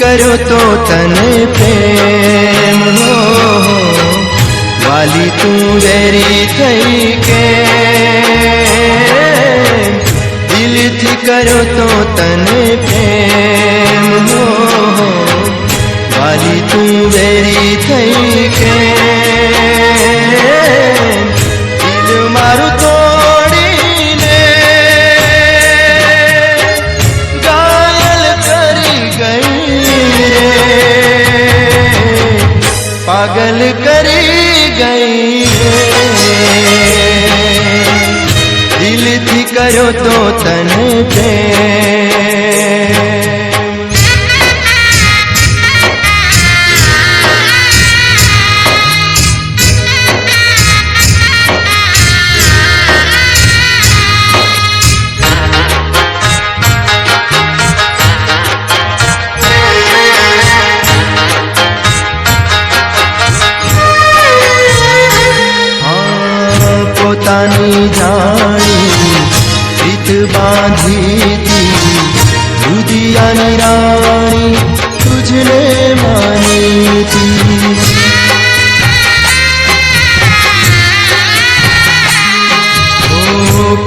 करो तो तन प्रेम हो। वाली तू गरी थई के दिल थी करो तो तन प्रेम हो। वाली तू गरी थई के पागल करी गई दिल थी करो तो तन पे। જાણી રીત બાંધી તી દુધિયાની રાણી તુજને માની તી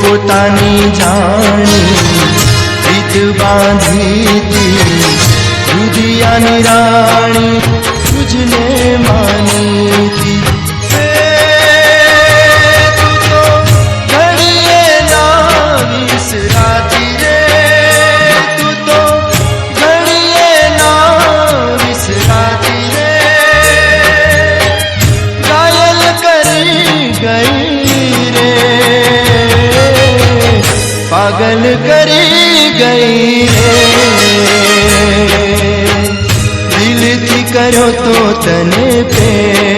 પોતાની જાણી રીત બાંધી તી રાણી पागल करी गई है। दिल की करो तो तने पे।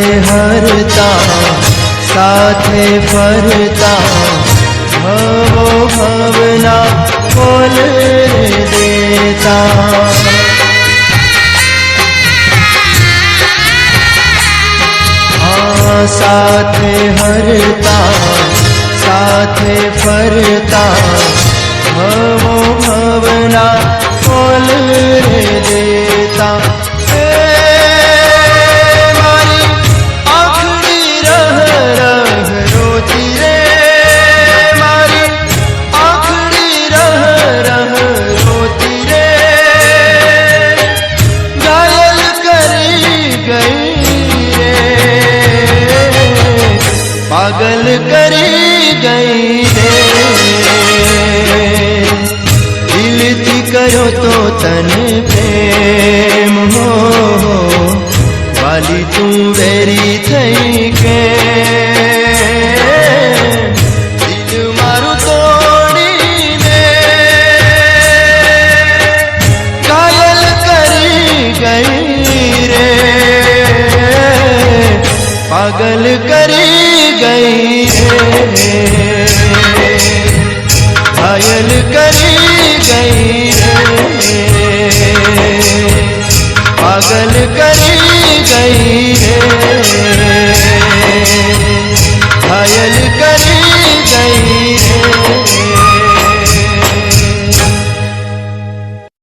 हरता, साथ फरता। भवो भवना खोल देता। हाँ साथे हरता, साथ फरता। भवो भवना खोल देता। પાગલ કરી ગઈ રે દિલથી કર્યો તો તને પ્રેમ હો વાલી તું વેરી થઈ पागल करी गई है। घायल करी गई है। पागल करी गई है। घायल करी गई है।